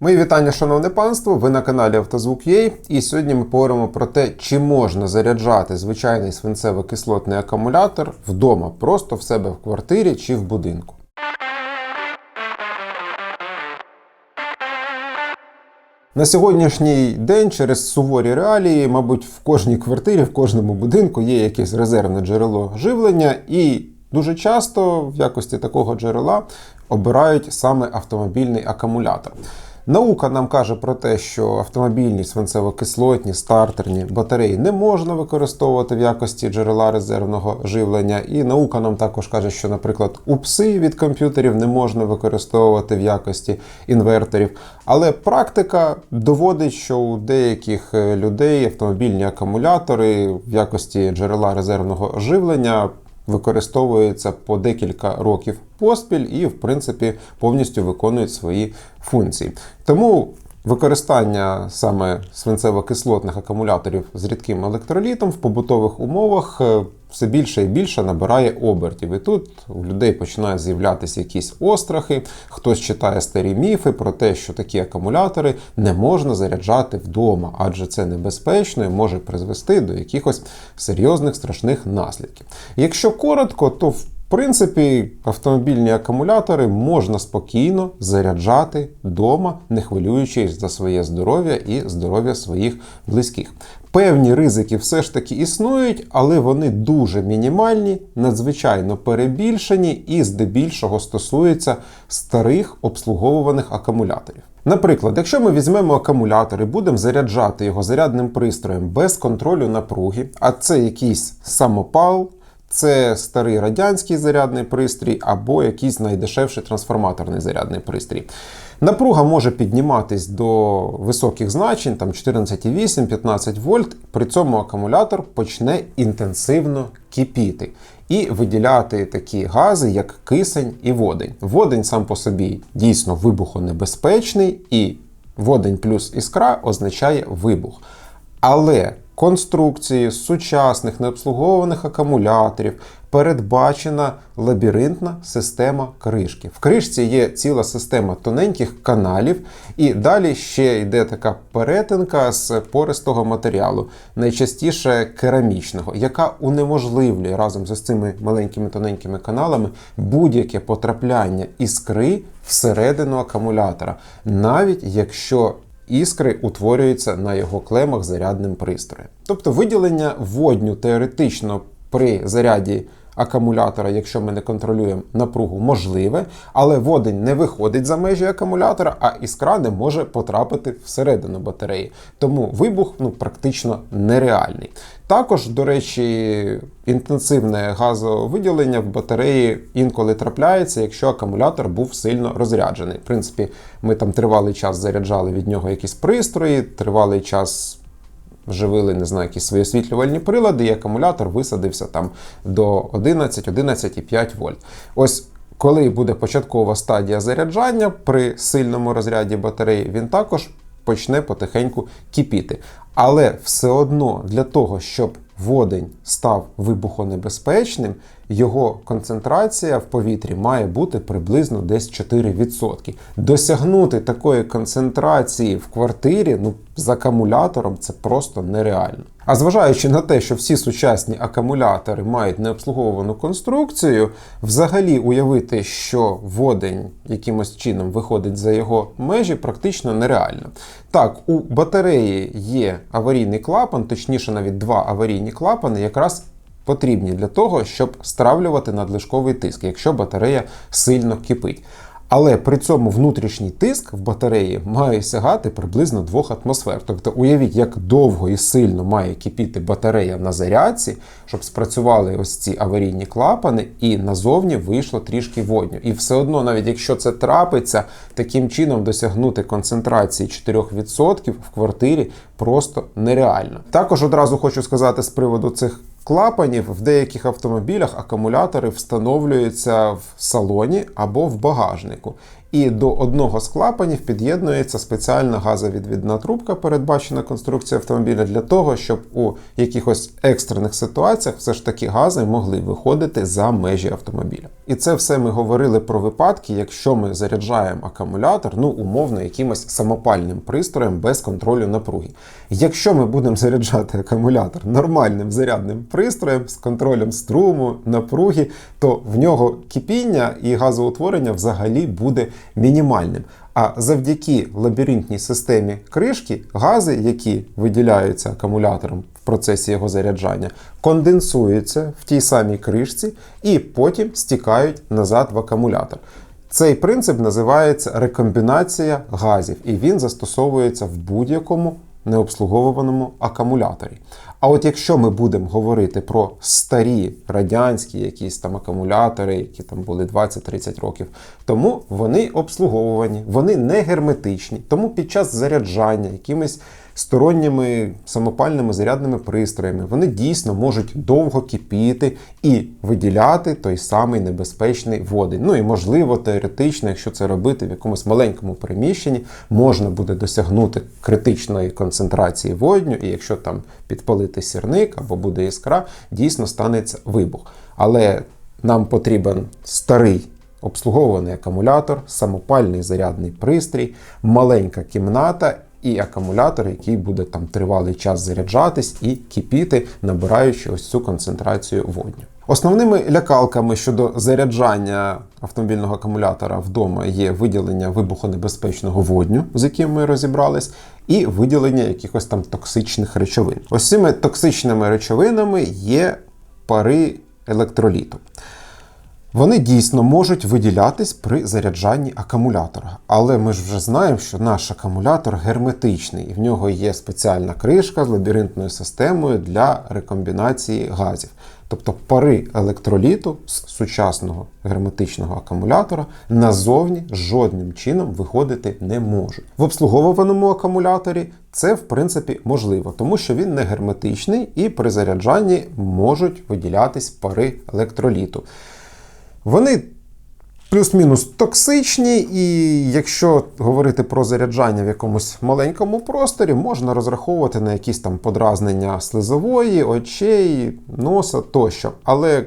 Мої вітання, шановне панство! Ви на каналі Автозвук.ua і сьогодні ми поговоримо про те, чи можна заряджати звичайний свинцево-кислотний акумулятор вдома, просто в себе в квартирі чи в будинку. На сьогоднішній день через суворі реалії, мабуть, в кожній квартирі, в кожному будинку є якесь резервне джерело живлення, і дуже часто в якості такого джерела обирають саме автомобільний акумулятор. Наука нам каже про те, що автомобільні свинцево-кислотні стартерні батареї не можна використовувати в якості джерела резервного живлення. І наука нам також каже, що, наприклад, упси від комп'ютерів не можна використовувати в якості інверторів. Але практика доводить, що у деяких е, людей автомобільні акумулятори в якості джерела резервного живлення використовуються по декілька років поспіль і, в принципі, повністю виконують свої функції. Тому використання саме свинцево-кислотних акумуляторів з рідким електролітом в побутових умовах е, все більше і більше набирає обертів. І тут у людей починають з'являтися якісь острахи, хтось читає старі міфи про те, що такі акумулятори не можна заряджати вдома, адже це небезпечно і може призвести до якихось серйозних страшних наслідків. Якщо коротко, то в принципі, автомобільні акумулятори можна спокійно заряджати вдома, не хвилюючись за своє здоров'я і здоров'я своїх близьких. Певні ризики все ж таки існують, але вони дуже мінімальні, надзвичайно перебільшені і здебільшого стосуються старих обслуговуваних акумуляторів. Наприклад, якщо ми візьмемо акумулятор і будемо заряджати його зарядним пристроєм без контролю напруги, а це якийсь самопал, це старий радянський зарядний пристрій або якийсь найдешевший трансформаторний зарядний пристрій. Напруга може підніматись до високих значень, там 14,8-15 вольт. При цьому акумулятор почне інтенсивно кипіти і виділяти такі гази, як кисень і водень. Водень сам по собі дійсно вибухонебезпечний, і водень плюс іскра означає вибух. Але конструкції сучасних необслуговуваних акумуляторів передбачена лабіринтна система кришки. В кришці є ціла система тоненьких каналів, і далі ще йде така перетинка з пористого матеріалу, найчастіше керамічного, яка унеможливлює разом з цими маленькими тоненькими каналами будь-яке потрапляння іскри всередину акумулятора, навіть якщо іскри утворюються на його клемах зарядним пристроєм. Тобто виділення водню теоретично при заряді акумулятора, якщо ми не контролюємо напругу, можливе, але водень не виходить за межі акумулятора, а іскра не може потрапити всередину батареї. Тому вибух ну, практично нереальний. Також, до речі, інтенсивне газовиділення в батареї інколи трапляється, якщо акумулятор був сильно розряджений. В принципі, ми там тривалий час заряджали від нього якісь пристрої, тривалий час живили, не знаю, якісь свої освітлювальні прилади, і акумулятор висадився там до 11-11,5 вольт. Ось коли буде початкова стадія заряджання при сильному розряді батареї, він також почне потихеньку кипіти. Але все одно для того, щоб водень став вибухонебезпечним, його концентрація в повітрі має бути приблизно десь 4%. Досягнути такої концентрації в квартирі ну, з акумулятором це просто нереально. А зважаючи на те, що всі сучасні акумулятори мають необслуговувану конструкцію, взагалі уявити, що водень якимось чином виходить за його межі, практично нереально. Так, у батареї є аварійний клапан, точніше, навіть два аварійні клапани, якраз потрібні для того, щоб стравлювати надлишковий тиск, якщо батарея сильно кипить. Але при цьому внутрішній тиск в батареї має сягати приблизно 2 атмосфер. Тобто уявіть, як довго і сильно має кипіти батарея на зарядці, щоб спрацювали ось ці аварійні клапани, і назовні вийшло трішки водню. І все одно, навіть якщо це трапиться, таким чином досягнути концентрації 4% в квартирі просто нереально. Також одразу хочу сказати з приводу цих клапанів в деяких автомобілях акумулятори встановлюються в салоні або в багажнику. І до одного з клапанів під'єднується спеціальна газовідвідна трубка, передбачена конструкцією автомобіля, для того, щоб у якихось екстрених ситуаціях все ж таки гази могли виходити за межі автомобіля. І це все ми говорили про випадки, якщо ми заряджаємо акумулятор, ну умовно, якимось самопальним пристроєм без контролю напруги. Якщо ми будемо заряджати акумулятор нормальним зарядним пристроєм з контролем струму, напруги, то в нього кипіння і газоутворення взагалі буде мінімальним. А завдяки лабіринтній системі кришки, гази, які виділяються акумулятором в процесі його заряджання, конденсуються в тій самій кришці і потім стікають назад в акумулятор. Цей принцип називається рекомбінація газів, і він застосовується в будь-якому необслуговуваному акумуляторі. А от якщо ми будемо говорити про старі радянські якісь там акумулятори, які там були 20-30 років тому, вони обслуговувані, вони не герметичні. Тому під час заряджання якимись сторонніми самопальними зарядними пристроями вони дійсно можуть довго кипіти і виділяти той самий небезпечний водень. Ну і можливо, теоретично, якщо це робити в якомусь маленькому приміщенні, можна буде досягнути критичної концентрації водню, і якщо там підпалити сірник або буде іскра, дійсно станеться вибух. Але нам потрібен старий. Обслуговуваний акумулятор, самопальний зарядний пристрій, маленька кімната і акумулятор, який буде там тривалий час заряджатись і кипіти, набираючи ось цю концентрацію водню. Основними лякалками щодо заряджання автомобільного акумулятора вдома є виділення вибухонебезпечного водню, з яким ми розібрались, і виділення якихось там токсичних речовин. Ось цими токсичними речовинами є пари електроліту. Вони дійсно можуть виділятись при заряджанні акумулятора. Але ми ж вже знаємо, що наш акумулятор герметичний, і в нього є спеціальна кришка з лабіринтною системою для рекомбінації газів. Тобто пари електроліту з сучасного герметичного акумулятора назовні жодним чином виходити не можуть. В обслуговуваному акумуляторі це в принципі можливо, тому що він не герметичний і при заряджанні можуть виділятись пари електроліту. Вони плюс-мінус токсичні, і якщо говорити про заряджання в якомусь маленькому просторі, можна розраховувати на якісь там подразнення слизової, очей, носа тощо. Але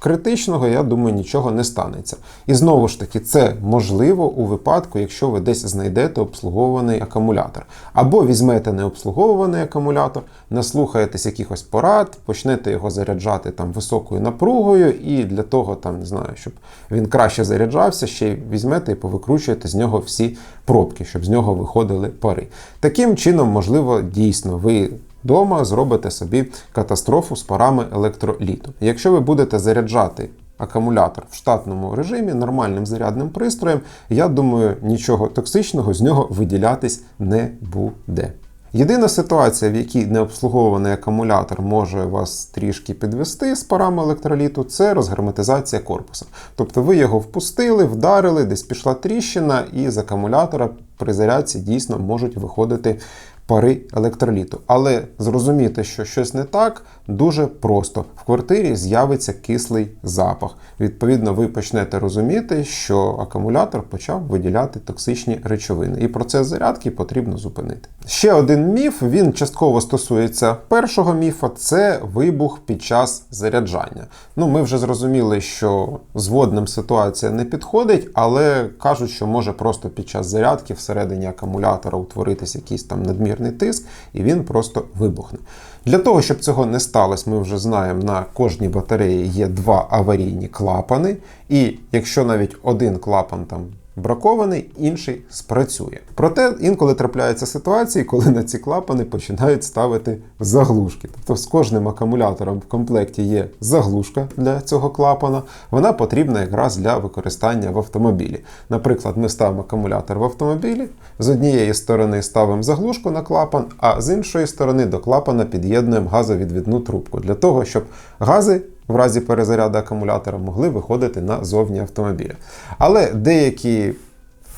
критичного, я думаю, нічого не станеться. І знову ж таки, це можливо у випадку, якщо ви десь знайдете обслуговуваний акумулятор. Або візьмете необслуговуваний акумулятор, наслухаєтесь якихось порад, почнете його заряджати там високою напругою, і для того, там, не знаю, щоб він краще заряджався, ще й візьмете і повикручуєте з нього всі пробки, щоб з нього виходили пари. Таким чином, можливо, дійсно ви Дома зробите собі катастрофу з парами електроліту. Якщо ви будете заряджати акумулятор в штатному режимі нормальним зарядним пристроєм, я думаю, нічого токсичного з нього виділятись не буде. Єдина ситуація, в якій необслугований акумулятор може вас трішки підвести з парами електроліту, це розгерметизація корпуса. Тобто ви його впустили, вдарили, десь пішла тріщина, і з акумулятора при зарядці дійсно можуть виходити пари електроліту. Але зрозуміти, що щось не так, дуже просто. В квартирі з'явиться кислий запах. Відповідно, ви почнете розуміти, що акумулятор почав виділяти токсичні речовини. І процес зарядки потрібно зупинити. Ще один міф, він частково стосується першого міфа це вибух під час заряджання. Ну, ми вже зрозуміли, що з водним ситуація не підходить, але кажуть, що може просто під час зарядки всередині акумулятора утворитись якийсь там надмірний тиск, і він просто вибухне. Для того, щоб цього не сталося, ми вже знаємо, на кожній батареї є два аварійні клапани, і якщо навіть один клапан там бракований, інший спрацює. Проте інколи трапляються ситуації, коли на ці клапани починають ставити заглушки. Тобто з кожним акумулятором в комплекті є заглушка для цього клапана. Вона потрібна якраз для використання в автомобілі. Наприклад, ми ставимо акумулятор в автомобілі, з однієї сторони ставимо заглушку на клапан, а з іншої сторони до клапана під'єднуємо газовідвідну трубку для того, щоб гази в разі перезаряду акумулятора могли виходити на зовні автомобіля. Але деякі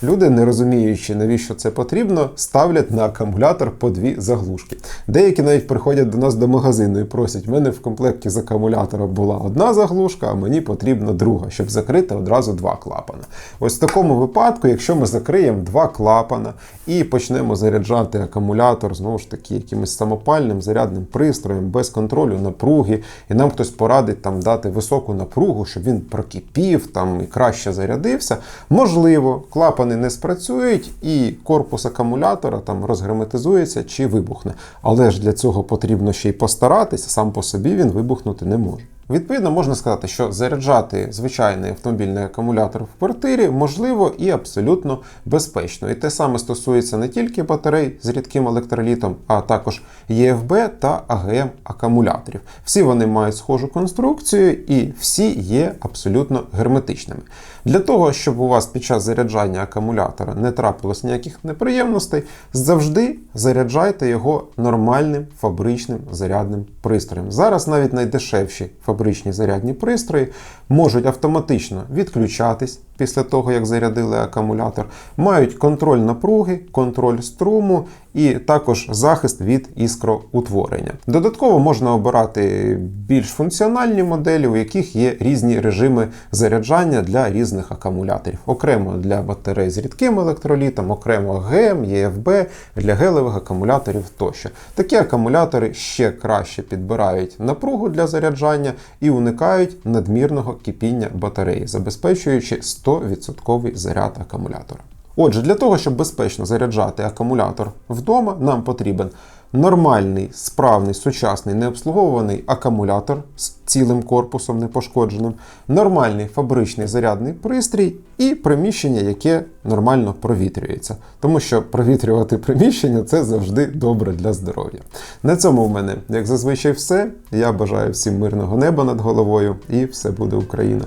Люди, не розуміючи, навіщо це потрібно, ставлять на акумулятор по дві заглушки. Деякі навіть приходять до нас до магазину і просять: в мене в комплекті з акумулятора була одна заглушка, а мені потрібна друга, щоб закрити одразу два клапана. Ось в такому випадку, якщо ми закриємо два клапана і почнемо заряджати акумулятор знову ж таки якимось самопальним зарядним пристроєм без контролю напруги, і нам хтось порадить там дати високу напругу, щоб він прокипів там і краще зарядився. Можливо, клапани не спрацюють і корпус акумулятора там розгерметизується чи вибухне. Але ж для цього потрібно ще й постаратися, сам по собі він вибухнути не може. Відповідно, можна сказати, що заряджати звичайний автомобільний акумулятор в квартирі можливо і абсолютно безпечно. І те саме стосується не тільки батарей з рідким електролітом, а також ЄФБ та АГМ акумуляторів. Всі вони мають схожу конструкцію і всі є абсолютно герметичними. Для того, щоб у вас під час заряджання акумулятора не трапилось ніяких неприємностей, завжди заряджайте його нормальним фабричним зарядним пристроєм. Зараз навіть найдешевші фабричні зарядні пристрої можуть автоматично відключатись після того, як зарядили акумулятор, мають контроль напруги, контроль струму і також захист від іскроутворення. Додатково можна обирати більш функціональні моделі, у яких є різні режими заряджання для різних акумуляторів. Окремо для батарей з рідким електролітом, окремо ГЕМ, ЄФБ, для гелевих акумуляторів тощо. Такі акумулятори ще краще підбирають напругу для заряджання і уникають надмірного кипіння батареї, забезпечуючи 100% заряд акумулятора. Отже, для того, щоб безпечно заряджати акумулятор вдома, нам потрібен нормальний, справний, сучасний, необслуговуваний акумулятор з цілим корпусом непошкодженим, нормальний фабричний зарядний пристрій і приміщення, яке нормально провітрюється. Тому що провітрювати приміщення це завжди добре для здоров'я. На цьому в мене, як зазвичай, все. Я бажаю всім мирного неба над головою і все буде Україна!